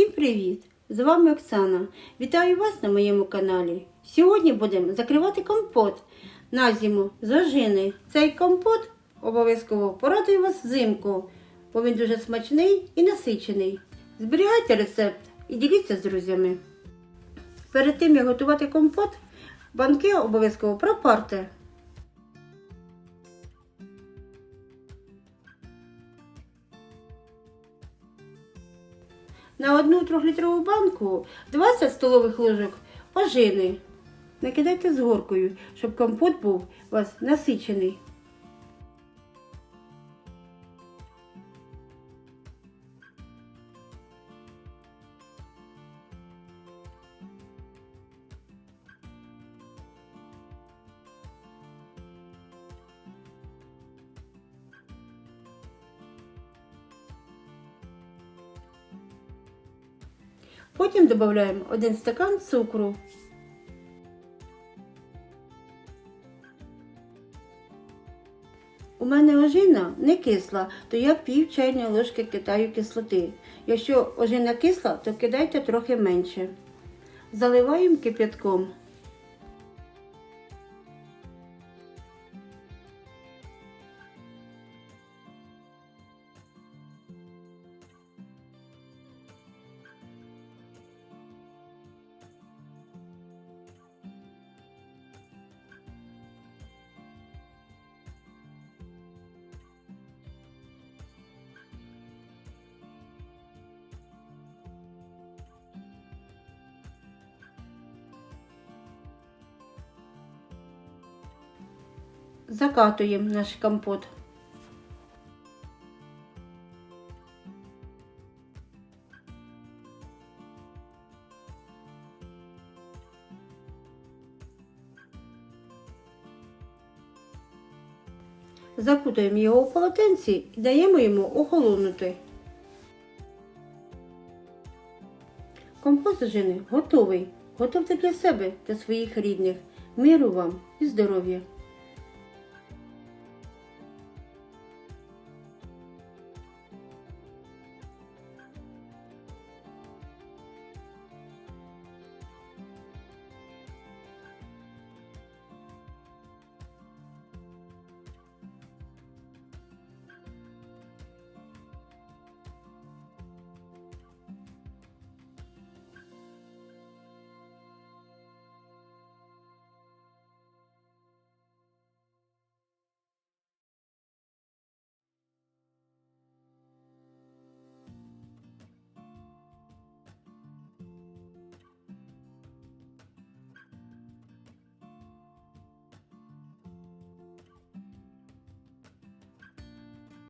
Всім привіт! З вами Оксана. Вітаю вас на моєму каналі. Сьогодні будемо закривати компот на зиму з ожини. Цей компот обов'язково порадує вас взимку, бо він дуже смачний і насичений. Зберігайте рецепт і діліться з друзями. Перед тим як готувати компот, банки обов'язково пропарте. На одну трьохлітрову банку 20 столових ложок ожини. Накидайте з горкою, щоб компот був у вас насичений. Потім додаємо 1 стакан цукру. У мене ожина не кисла, то я пів чайної ложки кидаю кислоти. Якщо ожина кисла, то кидайте трохи менше. Заливаємо кип'ятком. Закатуємо наш компот. Закутуємо його у полотенці і даємо йому охолонути. Компот з готовий. Готовте для себе та своїх рідних. Миру вам і здоров'я!